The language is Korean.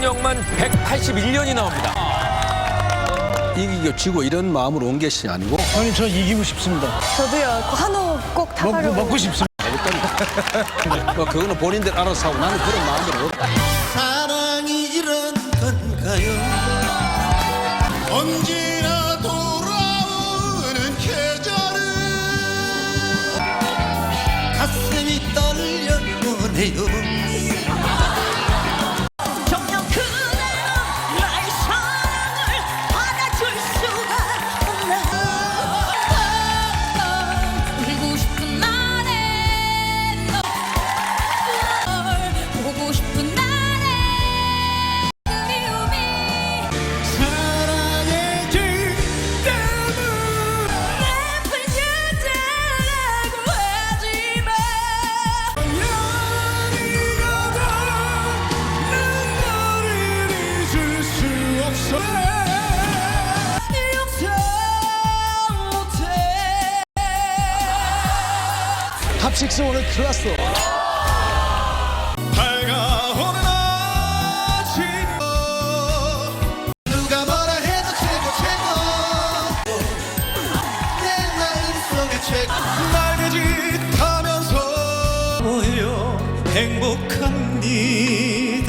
81년이 나옵니다. 이기고 지고 이런 마음으로 온 것이 아니고 형님 저 이기고 싶습니다. 저도요. 그 한우 꼭 먹고 타가려고. 먹고 싶습니다. 뭐 그거는 본인들 알아서 하고 나는 그런 마음으로. 사랑이 이런 건가요 언제나 돌아오는 계절은 가슴이 떨려오네요 탑식스 오늘 큰일 났어. 밝아오는 아침 누가 뭐라 해도 최고 최고. 내 마음 속에 최고. 날개짓하면서 니